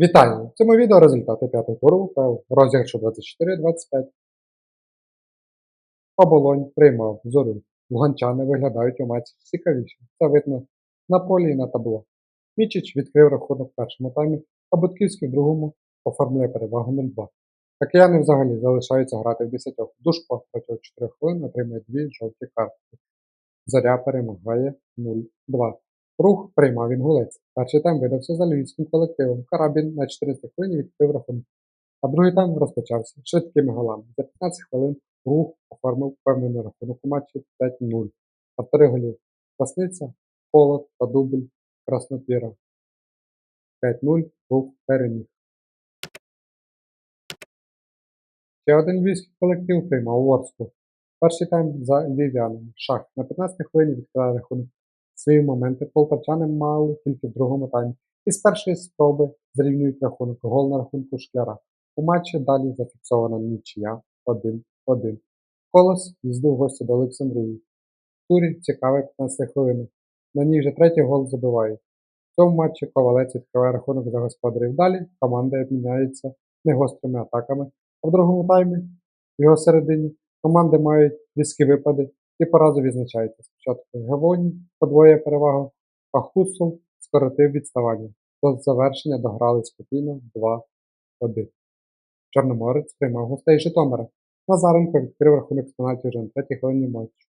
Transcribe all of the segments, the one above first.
Вітаю! В цьому відео результати п'ятого туру УПЛ, розіграшу 24-25. Оболонь приймав зорю. Луганчани виглядають у матчі цікавіше. Це видно на полі і на табло. Мічич відкрив рахунок в першому таймі, а Будківський в другому оформлює перевагу 0-2. Такияни взагалі залишаються грати в 10. Душко протягом 4 хвилин отримує дві жовті картки. Зоря перемагає 0-2. Рух приймав інгулець. Перший тайм видався за львівським колективом. Карабін на 14 хвилині відкрив рахунок. А другий тайм розпочався швидкими голами. За 15 хвилин рух оформив впевнений рахунок у матчі 5-0. Автори голів Красниця, Холод та Дубль Краснопіра. 5-0 рух переміг. Ще один львівський колектив приймав Ворску. Перший тайм за львів'янами. Шах на 15 хвилині відкриває рахунок. Свої моменти полтавчани мали тільки в другому таймі. І з першої спроби зрівнюють рахунок. Гол на рахунку шкляра. У матчі далі зафіксована нічия 1-1. Колос їздив гості до Олександрії. Турі цікавий 15 хвилин. На ній вже третій гол забивають. В цьому матчі Ковалець відкриває рахунок за господарів. Далі команда обміняється негострими атаками. А в другому таймі, в його середині, команди мають різкі випади і поразу відзначається. Спочатку Гавоні подвоює перевагу, а Хуцул скоротив відставання. До завершення дограли спокійно 2-1. Чорноморець приймав гостей Житомира. Назаренко відкрив рахунок з вже на третій хвилині матчу.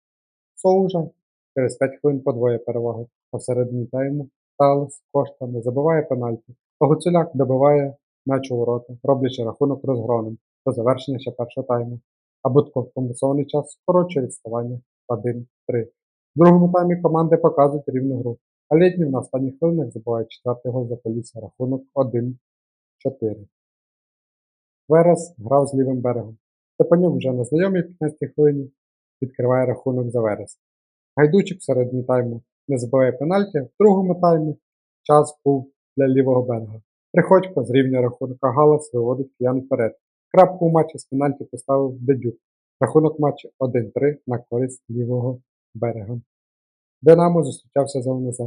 Соужа через 5 хвилин подвоює перевагу, а всередині тайму Талес Кошта не забиває пенальті, а Гуцуляк добиває м'яч у ворота, роблячи рахунок розгромним до завершення ще першого тайму. А Будко в час скорочує відставання 1-3. В другому таймі команди показують рівну гру, а Лєднів на останніх хвилинах забиває четвертий гол за полісся рахунок 1-4. Верес грав з лівим берегом. Степанюк вже на знайомій 15 хвилині відкриває рахунок за Верес. Гайдучик в середній тайму не забиває пенальті, в другому таймі час був для лівого берега. Приходько зрівнює рахунок, а Галас виводить киян вперед. Крапку у матчі з пенальті поставив Дедюк. Рахунок матчу 1-3 на користь лівого берега. Динамо зустрічався за УНЗ.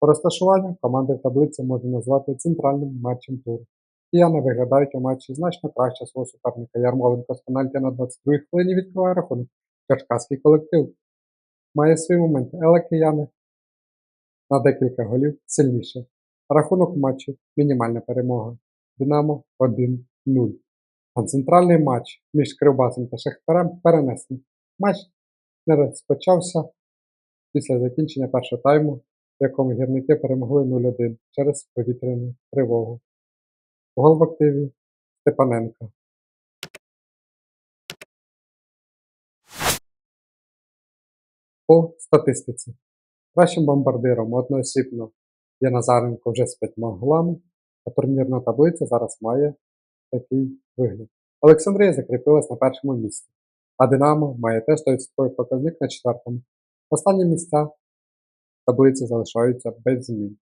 По розташуванню команди в таблиці можна назвати центральним матчем туру. Кияни виглядають у матчі значно краще свого суперника. Ярмоленко з пенальті на 22 хвилині відкриває рахунок. Черкаський колектив має свої моменти, але кияни на декілька голів сильніше. Рахунок матчу мінімальна перемога. Динамо 1-0. А центральний матч між Кривбасом та Шахтарем перенесений. Матч не розпочався після закінчення першого тайму, в якому гірники перемогли 0-1 через повітряну тривогу. Гол в активі Степаненка. По статистиці. Кращим бомбардиром одноосібно є Назаренко вже з п'ятьма голами, а турнірна таблиця зараз має такий вигляд. Олександрія закріпилась на першому місці, а Динамо має теж 100% показник на четвертому. Останні місця таблиці залишаються без змін.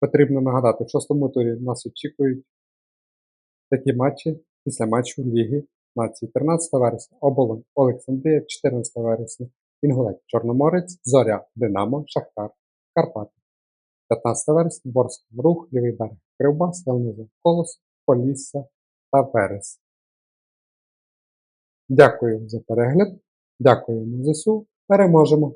Потрібно нагадати, в шостому турі нас очікують такі матчі після матчу Ліги Націй. 13 вересня Оболонь, Олександрія, 14 вересня, Інгулець, Чорноморець, Зоря, Динамо, Шахтар, Карпати. 15 вересня Ворск, Рух, Лівий берег, Кривбас, ЛНЗ, Колос, Полісся та Верес. Дякую за перегляд. Дякуємо ЗСУ. Переможемо!